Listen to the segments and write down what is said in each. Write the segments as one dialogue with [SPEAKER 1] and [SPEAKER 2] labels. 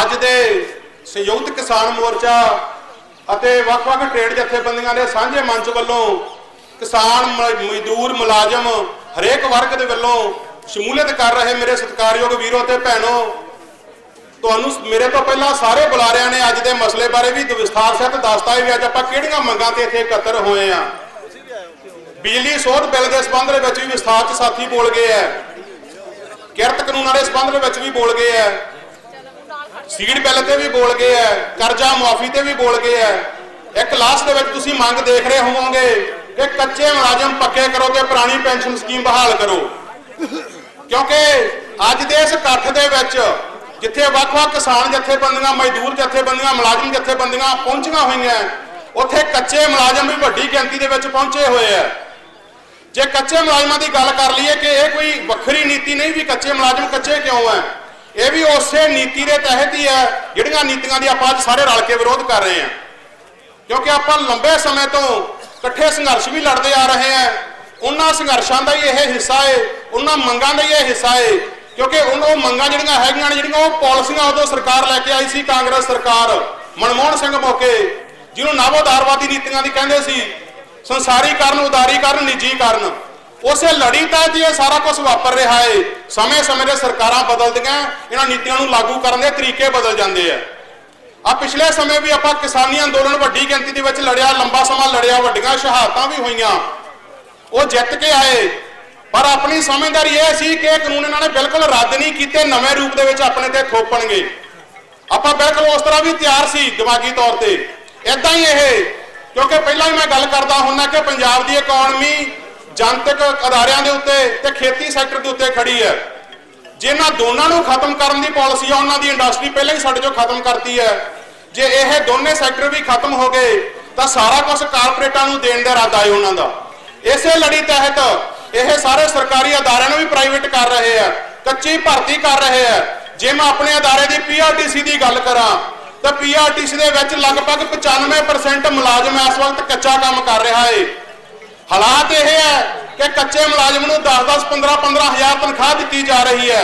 [SPEAKER 1] ਅੱਜ ਦੇ ਸੰਯੁਕਤ ਕਿਸਾਨ ਮੋਰਚਾ ਅਤੇ ਵੱਖ-ਵੱਖ ਟ੍ਰੇਡ ਜਥੇਬੰਦੀਆਂ ਦੇ ਸਾਂਝੇ ਮੰਚ ਵੱਲੋਂ ਕਿਸਾਨ ਮਜ਼ਦੂਰ ਮੁਲਾਜ਼ਮ ਹਰੇਕ ਵਰਗ ਦੇ ਵੱਲੋਂ ਸ਼ਮੂਲੀਅਤ ਕਰ ਰਹੇ ਮੇਰੇ ਸਤਿਕਾਰਯੋਗ ਵੀਰੋ ਤੇ ਭੈਣੋ। ਤੁਹਾਨੂੰ ਮੇਰੇ ਤੋਂ ਪਹਿਲਾਂ ਸਾਰੇ ਬੁਲਾਰਿਆਂ ਨੇ ਅੱਜ ਦੇ ਮਸਲੇ ਬਾਰੇ ਵੀ ਵਿਸਥਾਰ ਸਹਿਤ ਦੱਸਤਾ ਹੈ ਵੀ ਅੱਜ ਆਪਾਂ ਕਿਹੜੀਆਂ ਮੰਗਾਂ ਤੇ ਇੱਥੇ ਇਕੱਤਰ ਹੋਏ ਆ ਬਿਜਲੀ ਸੋਧ ਬਿੱਲ ਦੇ ਸੰਬੰਧ ਦੇ ਵਿੱਚ ਵੀ ਵਿਸਥਾਰ ਚ ਸਾਥੀ ਬੋਲ ਗਏ ਆ ਕਿਰਤ ਕਾਨੂੰਨਾਂ ਦੇ ਸੰਬੰਧ ਦੇ ਵਿੱਚ ਵੀ ਬੋਲ ਗਏ ਆ ਸੀਡ ਬਿੱਲ ਤੇ ਵੀ ਬੋਲ ਗਏ ਆ ਕਰਜ਼ਾ ਮੁਆਫੀ ਤੇ ਵੀ ਬੋਲ ਗਏ ਆ ਇੱਕ ਲਾਸਟ ਦੇ ਵਿੱਚ ਤੁਸੀਂ ਮੰਗ ਦੇਖ ਰਹੇ ਹੋਵੋਗੇ ਕਿ ਕੱਚੇ ਮੁਲਾਜ਼ਮ ਪੱਕੇ ਕਰੋ ਤੇ ਪੁਰਾਣੀ ਪੈਨਸ਼ਨ ਸਕੀਮ ਬਹਾਲ ਕਰੋ। ਕਿਉਂਕਿ ਅੱਜ ਦੇ ਇਸ ਇਕੱਠ ਦੇ ਵਿੱਚ ਜਿੱਥੇ ਵੱਖ-ਵੱਖ ਕਿਸਾਨ ਜਥੇਬੰਦੀਆਂ, ਮਜ਼ਦੂਰ ਜਥੇਬੰਦੀਆਂ, ਮੁਲਾਜ਼ਮ ਜਥੇਬੰਦੀਆਂ ਪਹੁੰਚੀਆਂ ਹੋਈਆਂ ਉੱਥੇ ਕੱਚੇ ਮੁਲਾਜ਼ਮ ਵੀ ਵੱਡੀ ਗਿਣਤੀ ਦੇ ਵਿੱਚ ਪਹੁੰਚੇ ਹੋਏ ਆ ਜੇ ਕੱਚੇ ਮੁਲਾਜ਼ਮਾਂ ਦੀ ਗੱਲ ਕਰ ਲਈਏ ਕਿ ਇਹ ਕੋਈ ਵੱਖਰੀ ਨੀਤੀ ਨਹੀਂ ਵੀ ਕੱਚੇ ਮੁਲਾਜ਼ਮ ਕੱਚੇ ਕਿਉਂ ਹੈ ਇਹ ਵੀ ਉਸੇ ਨੀਤੀ ਦੇ ਤਹਿਤ ਹੀ ਹੈ ਜਿਹੜੀਆਂ ਨੀਤੀਆਂ ਦੀ ਆਪਾਂ ਅੱਜ ਸਾਰੇ ਰਲ ਕੇ ਵਿਰੋਧ ਕਰ ਰਹੇ ਹਾਂ। ਕਿਉਂਕਿ ਆਪਾਂ ਲੰਬੇ ਸਮੇਂ ਤੋਂ ਇਕੱਠੇ ਸੰਘਰਸ਼ ਵੀ ਲੜਦੇ ਆ ਰਹੇ ਹਾਂ। ਉਹਨਾਂ ਸੰਘਰਸ਼ਾਂ ਦਾ ਹੀ ਇਹ ਹਿੱਸਾ ਹੈ ਉਹਨਾਂ ਮੰਗਾਂ ਦਾ ਹੀ ਇਹ ਹਿੱਸਾ ਹੈ ਕਿਉਂਕਿ ਉਹ ਮੰਗਾਂ ਜਿਹੜੀਆਂ ਹੈਗੀਆਂ ਨੇ, ਜਿਹੜੀਆਂ ਉਹ ਪਾਲਿਸੀਆਂ ਉਦੋਂ ਸਰਕਾਰ ਲੈ ਕੇ ਆਈ ਸੀ, ਕਾਂਗਰਸ ਸਰਕਾਰ, ਮਨਮੋਹਨ ਸਿੰਘ ਮੌਕੇ ਜਿਹਨੂੰ ਨਵੋਦਾਰਵਾਦੀ ਨੀਤੀਆਂ ਦੀ ਕਹਿੰਦੇ ਸੀ ਸੰਸਾਰੀਕਰਨ ਉਦਾਰੀਕਰਨ ਨਿੱਜੀਕਰਨ ਉਸੇ ਲੜੀ ਤਾਂ ਹੀ ਇਹ ਸਾਰਾ ਕੁਝ ਵਾਪਰ ਰਿਹਾ ਹੈ ਸਮੇਂ-ਸਮੇਂ ਦੇ ਸਰਕਾਰਾਂ ਬਦਲਦੀਆਂ, ਇਹਨਾਂ ਨੀਤੀਆਂ ਨੂੰ ਲਾਗੂ ਕਰਨ ਦੇ ਤਰੀਕੇ ਬਦਲ ਜਾਂਦੇ ਆ। ਆ ਪਿਛਲੇ ਸਮੇਂ ਵੀ ਆਪਾਂ ਕਿਸਾਨੀ ਅੰਦੋਲਨ ਵੱਡੀ ਗਿਣਤੀ ਦੇ ਵਿੱਚ ਲੜਿਆ, ਲੰਬਾ ਸਮਾਂ ਲੜਿਆ, ਵੱਡੀਆਂ ਸ਼ਹਾਦਤਾਂ ਵੀ ਹੋਈਆਂ। ਉਹ ਜਿੱਤ ਕੇ ਆਏ। ਪਰ ਆਪਣੀ ਸਮਝਦਾਰੀ ਇਹ ਸੀ ਕਿ ਇਹ ਕਾਨੂੰਨ ਇਹਨਾਂ ਨੇ ਬਿਲਕੁਲ ਰੱਦ ਨਹੀਂ ਕੀਤੇ, ਨਵੇਂ ਰੂਪ ਦੇ ਵਿੱਚ ਆਪਣੇ ਤੇ ਥੋਪਣਗੇ। ਆਪਾਂ ਬਿਲਕੁਲ ਉਸ ਤਰ੍ਹਾਂ ਵੀ ਤਿਆਰ ਸੀ ਦਿਮਾਗੀ ਤੌਰ ਤੇ। ਇਦਾਂ ਹੀ ਇਹ, ਕਿਉਂਕਿ ਪਹਿਲਾਂ ਹੀ ਮੈਂ ਗੱਲ ਕਰਦਾ ਹੁੰਨਾ ਕਿ ਪੰਜਾਬ ਦੀ ਇਕਨੋਮੀ ਜਨਤਕ ਅਦਾਰਿਆਂ ਦੇ ਉੱਤੇ ਤੇ ਖੇਤੀ ਸੈਕਟਰ ਦੇ ਉੱਤੇ ਖੜੀ ਹੈ। ਜੇ ਦੋਨਾਂ ਨੂੰ ਖਤਮ ਕਰਨ ਦੀ ਪਾਲਿਸੀ ਆ, ਉਹਨਾਂ ਦੀ ਇੰਡਸਟਰੀ ਪਹਿਲਾਂ ਹੀ ਸਾਡੇ ਚੋਂ ਖਤਮ ਕਰਤੀ ਹੈ। ਜੇ ਇਹ ਦੋਨੇ ਸੈਕਟਰ ਵੀ ਖਤਮ ਹੋ ਗਏ, ਤਾਂ ਸਾਰਾ ਕੁਝ ਕਾਰਪੋਰੇਟਾਂ ਨੂੰ ਦੇਣ ਦਾ ਇਰਾਦਾ ਹੈ ਉਹਨਾਂ ਦਾ। ਇਸੇ ਲੜੀ ਤਹਿਤ ਇਹ ਸਾਰੇ ਸਰਕਾਰੀ ਅਦਾਰਿਆਂ ਨੂੰ ਵੀ ਪ੍ਰਾਈਵੇਟ ਕਰ ਰਹੇ ਆ ਕੱਚੀ ਭਰਤੀ ਕਰ ਰਹੇ ਆ ਜੇ ਮੈਂ ਆਪਣੇ ਅਦਾਰੇ ਦੀ ਪੀਆਰਟੀਸੀ ਦੀ ਗੱਲ ਕਰਾਂ, ਤਾਂ ਪੀਆਰਟੀਸੀ ਦੇ ਵਿੱਚ ਲਗਭਗ 95% ਮੁਲਾਜ਼ਮ ਇਸ ਵਕਤ ਕੱਚਾ ਕੰਮ ਕਰ ਰਿਹਾ ਏ ਹਾਲਾਤ ਇਹ ਹੈ ਕਿ ਕੱਚੇ ਮੁਲਾਜ਼ਮ ਨੂੰ 10-10 15-15 ਹਜ਼ਾਰ ਤਨਖਾਹ ਦਿੱਤੀ ਜਾ ਰਹੀ ਹੈ।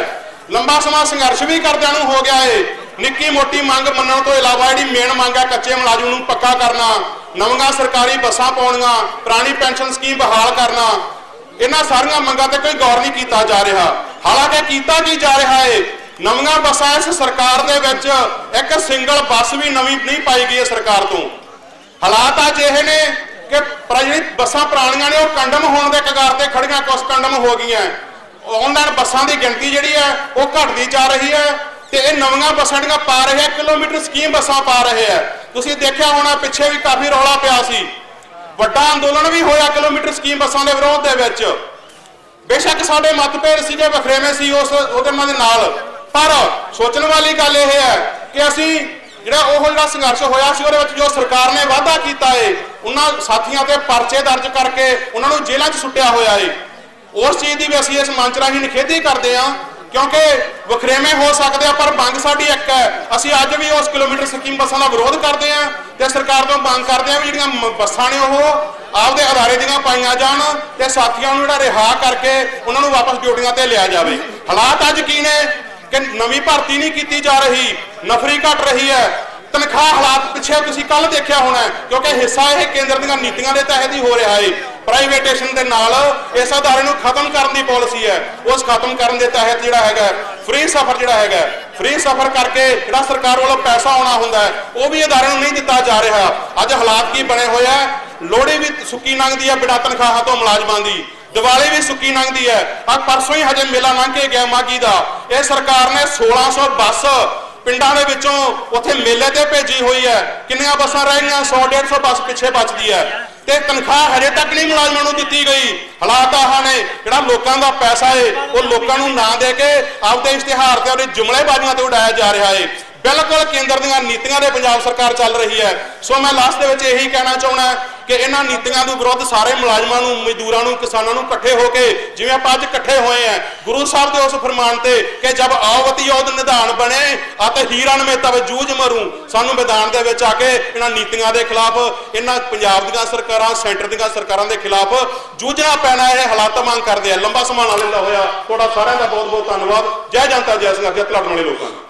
[SPEAKER 1] ਲੰਬਾ ਸਮਾਂ ਸੰਘਰਸ਼ ਵੀ ਕਰਦਿਆਂ ਨੂੰ ਹੋ ਗਿਆ ਏ। ਨਿੱਕੀ ਮੋਟੀ ਮੰਗ ਮੰਨਣ ਤੋਂ ਇਲਾਵਾ ਜਿਹੜੀ ਮੇਨ ਮੰਗ ਹੈ ਕੱਚੇ ਮੁਲਾਜ਼ਮ ਨੂੰ ਪੱਕਾ ਕਰਨਾ, ਨਵੀਆਂ ਸਰਕਾਰੀ ਬੱਸਾਂ ਪਾਉਣੀਆਂ, ਪੁਰਾਣੀ ਪੈਨਸ਼ਨ ਸਕੀਮ ਬਹਾਲ ਕਰਨਾ, ਇਹਨਾਂ ਸਾਰੀਆਂ ਮੰਗਾਂ ਤੇ ਕੋਈ ਗੌਰ ਨਹੀਂ ਕੀਤਾ ਜਾ ਰਿਹਾ। ਹਾਲਾਂਕਿ ਕੀਤਾ ਕੀ ਜਾ ਰਿਹਾ ਏ? ਨਵੀਆਂ ਬੱਸਾਂ ਇਸ ਸਰਕਾਰ ਦੇ ਵਿੱਚ ਇੱਕ ਸਿੰਗਲ ਬੱਸ ਵੀ ਨਵੀਂ ਨਹੀਂ ਪਾਈ ਗਈ ਹੈ ਸਰਕਾਰ ਤੋਂ। ਹਾਲਾਤ ਅੱਜ ਇਹ ਨੇ ਕਿ ਪਰ ਜਿਹੜੀ ਬੱਸਾਂ ਪੁਰਾਣੀਆਂ ਨੇ, ਉਹ ਕੰਡਮ ਹੋਣ ਦੇ ਕਗਾਰ ਤੇ ਖੜੀਆਂ ਕੁਝ ਕੰਡਮ ਹੋ ਗਈਆਂ। ਆਨਲਾਈਨ ਬੱਸਾਂ ਦੀ ਗਿਣਤੀ ਜਿਹੜੀ ਹੈ, ਉਹ ਘਟਦੀ ਜਾ ਰਹੀ ਹੈ ਤੇ ਇਹ ਨਵੀਆਂ ਬੱਸਾਂ ਜਿਹੜੀਆਂ ਪਾ ਰਹੇ ਆ ਕਿਲੋਮੀਟਰ ਸਕੀਮ ਬੱਸਾਂ ਪਾ ਰਹੇ ਆ ਤੁਸੀਂ ਦੇਖਿਆ ਹੋਣਾ, ਪਿੱਛੇ ਵੀ ਕਾਫੀ ਰੌਲਾ ਪਿਆ ਸੀ। ਵੱਡਾ ਅੰਦੋਲਨ ਵੀ ਹੋਇਆ ਕਿਲੋਮੀਟਰ ਸਕੀਮ ਬੱਸਾਂ ਦੇ ਵਿਰੋਧ ਦੇ ਵਿੱਚ। ਬੇਸ਼ੱਕ ਸਾਡੇ ਮਤਭੇਦ ਸੀਗੇ, ਵਖਰੇਵੇਂ ਸੀ ਉਸ ਉਹਦੇ ਨਾਲ। ਪਰ ਸੋਚਣ ਵਾਲੀ ਗੱਲ ਇਹ ਹੈ ਕਿ ਅਸੀਂ ਜਿਹੜਾ ਉਹ ਜਿਹੜਾ ਸੰਘਰਸ਼ ਹੋਇਆ ਸੀ, ਉਹਦੇ ਵਿੱਚ ਜੋ ਸਰਕਾਰ ਨੇ ਵਾਅਦਾ ਕੀਤਾ ਏ, ਉਹਨਾਂ ਸਾਥੀਆਂ ਤੇ ਪਰਚੇ ਦਰਜ ਕਰਕੇ ਉਹਨਾਂ ਨੂੰ ਜੇਲ੍ਹਾਂ 'ਚ ਸੁੱਟਿਆ ਹੋਇਆ ਏ। ਉਸ ਚੀਜ਼ ਦੀ ਵੀ ਅਸੀਂ ਇਸ ਮੰਚ ਰਾਹੀਂ ਨਿਖੇਧੀ ਕਰਦੇ ਹਾਂ, ਕਿਉਂਕਿ ਵਖਰੇਵੇਂ ਹੋ ਸਕਦੇ ਆ, ਪਰ ਮੰਗ ਸਾਡੀ ਇੱਕ ਹੈ। ਅਸੀਂ ਅੱਜ ਵੀ ਉਸ ਕਿਲੋਮੀਟਰ ਸਕੀਮ ਬੱਸਾਂ ਦਾ ਵਿਰੋਧ ਕਰਦੇ ਹਾਂ ਤੇ ਸਰਕਾਰ ਤੋਂ ਮੰਗ ਕਰਦੇ ਹਾਂ ਵੀ ਜਿਹੜੀਆਂ ਬੱਸਾਂ ਨੇ ਉਹ ਆਪਦੇ ਅਦਾਰੇ ਦੀਆਂ ਪਾਈਆਂ ਜਾਣ ਤੇ ਸਾਥੀਆਂ ਨੂੰ ਜਿਹੜਾ ਰਿਹਾ ਕਰਕੇ ਉਹਨਾਂ ਨੂੰ ਵਾਪਸ ਡਿਊਟੀਆਂ ਤੇ ਲਿਆ ਜਾਵੇ। ਹਾਲਾਤ ਅੱਜ ਕੀ ਨੇ? ਕਿ ਨਵੀਂ ਭਰਤੀ ਨਹੀਂ ਕੀਤੀ ਜਾ ਰਹੀ, ਨਫਰੀ ਘਟ ਰਹੀ ਹੈ, ਤਨਖਾਹ ਹਾਲਾਤ ਪਿੱਛੇ ਤੁਸੀਂ ਕੱਲ ਦੇਖਿਆ ਹੋਣਾ ਕਿਉਂਕਿ ਹਿੱਸਾ ਇਹ ਕੇਂਦਰ ਦੀਆਂ ਨੀਤੀਆਂ ਦੇ ਤਹਿਤ ਹੀ ਹੋ ਰਿਹਾ ਹੈ। ਪ੍ਰਾਈਵੇਟੇਸ਼ਨ ਦੇ ਨਾਲ ਇਸ ਅਦਾਰੇ ਨੂੰ ਖਤਮ ਕਰਨ ਦੀ ਪਾਲਿਸੀ ਹੈ। ਉਸ ਖਤਮ ਕਰਨ ਦੇ ਤਹਿਤ ਜਿਹੜਾ ਹੈਗਾ, ਫ੍ਰੀ ਸਫਰ ਜਿਹੜਾ ਹੈਗਾ, ਫ੍ਰੀ ਸਫਰ ਕਰਕੇ ਜਿਹੜਾ ਸਰਕਾਰ ਵੱਲੋਂ ਪੈਸਾ ਆਉਣਾ ਹੁੰਦਾ ਹੈ, ਉਹ ਵੀ ਅਦਾਰੇ ਨੂੰ ਨਹੀਂ ਦਿੱਤਾ ਜਾ ਰਿਹਾ। ਅੱਜ ਹਾਲਾਤ ਕੀ ਬਣੇ ਹੋਏ ਆ ਲੋੜੀ ਵੀ ਸੁੱਕੀ ਲੰਘਦੀ ਹੈ ਬਿਨਾਂ ਤਨਖਾਹਾਂ ਤੋਂ ਮੁਲਾਜ਼ਮਾਂ ਦੀ। ਦੀਵਾਲੀ ਵੀ ਸੁੱਕੀ ਲੰਘਦੀ ਹੈ। ਆ ਪਰਸੋਂ ਹੀ ਹਜੇ ਮੇਲਾ ਲੰਘ ਕੇ ਗਿਆ ਮਾਗੀ ਦਾ। ਇਹ ਸਰਕਾਰ ਨੇ 1600 ਬੱਸ ਪਿੰਡਾਂ ਦੇ ਵਿੱਚੋਂ ਉੱਥੇ ਮੇਲੇ ਤੇ ਭੇਜੀ ਹੋਈ ਹੈ। ਕਿੰਨੀਆਂ ਬੱਸਾਂ ਰਹਿ ਗਈਆਂ 100 150 ਬੱਸ ਪਿੱਛੇ ਬਚਦੀ ਹੈ। ਤੇ ਤਨਖਾਹ ਹਜੇ ਤੱਕ ਨਹੀਂ ਮੁਲਾਜ਼ਮਾਂ ਨੂੰ ਦਿੱਤੀ ਗਈ। ਹਾਲਾਤ ਆਹ ਨੇ। ਜਿਹੜਾ ਲੋਕਾਂ ਦਾ ਪੈਸਾ ਏ, ਉਹ ਲੋਕਾਂ ਨੂੰ ਨਾ ਦੇ ਕੇ ਆਪਦੇ ਇਸ਼ਤਿਹਾਰ ਤੇ ਉਹਦੇ ਜੁਮਲੇਬਾਜ਼ੀਆਂ ਤੇ ਉਡਾਇਆ ਜਾ ਰਿਹਾ ਏ। ਬਿਲਕੁਲ ਕੇਂਦਰ ਦੀਆਂ ਨੀਤੀਆਂ ਦੇ ਪੰਜਾਬ ਸਰਕਾਰ ਚੱਲ ਰਹੀ ਹੈ। ਸੋ ਮੈਂ ਲਾਸਟ ਦੇ ਵਿੱਚ ਇਹੀ ਕਹਿਣਾ ਚਾਹੁੰਦਾ ਕਿ ਇਹਨਾਂ ਨੀਤੀਆਂ ਦੇ ਵਿਰੁੱਧ ਸਾਰੇ ਮੁਲਾਜ਼ਮਾਂ ਨੂੰ, ਮਜ਼ਦੂਰਾਂ ਨੂੰ, ਕਿਸਾਨਾਂ ਨੂੰ ਇਕੱਠੇ ਹੋ ਕੇ ਜਿਵੇਂ ਆਪਾਂ ਅੱਜ ਇਕੱਠੇ ਹੋਏ ਆ ਗੁਰੂ ਸਾਹਿਬ ਦੇ ਉਸ ਫਰਮਾਨ ਤੇ ਕਿ ਜਬ ਆਵਤੀ ਯੋਧ ਨਿਧਾਨ ਬਣੇ, ਅਤੇ ਹੀਰਨ ਮੇ ਤਬ ਜੂਝ ਮਰੂ। ਸਾਨੂੰ ਮੈਦਾਨ ਦੇ ਵਿੱਚ ਆ ਕੇ ਇਹਨਾਂ ਨੀਤੀਆਂ ਦੇ ਖਿਲਾਫ, ਇਹਨਾਂ ਪੰਜਾਬ ਦੀਆਂ ਸਰਕਾਰਾਂ, ਸੈਂਟਰ ਦੀਆਂ ਸਰਕਾਰਾਂ ਦੇ ਖਿਲਾਫ ਜੂਝਣਾ ਪੈਣਾ, ਇਹ ਹਾਲਾਤ ਮੰਗ ਕਰਦੇ ਆ। ਲੰਬਾ ਸਮਾਂ ਨਾਲ ਲੈਂਦਾ ਹੋਇਆ। ਤੁਹਾਡਾ ਸਾਰਿਆਂ ਦਾ ਬਹੁਤ ਬਹੁਤ ਧੰਨਵਾਦ। ਜੈ ਜਨਤਾ, ਜੈ ਸੰਘਰਸ਼ ਜੈ ਤਲੜਨ ਵਾਲੇ ਲੋਕਾਂ ਦਾ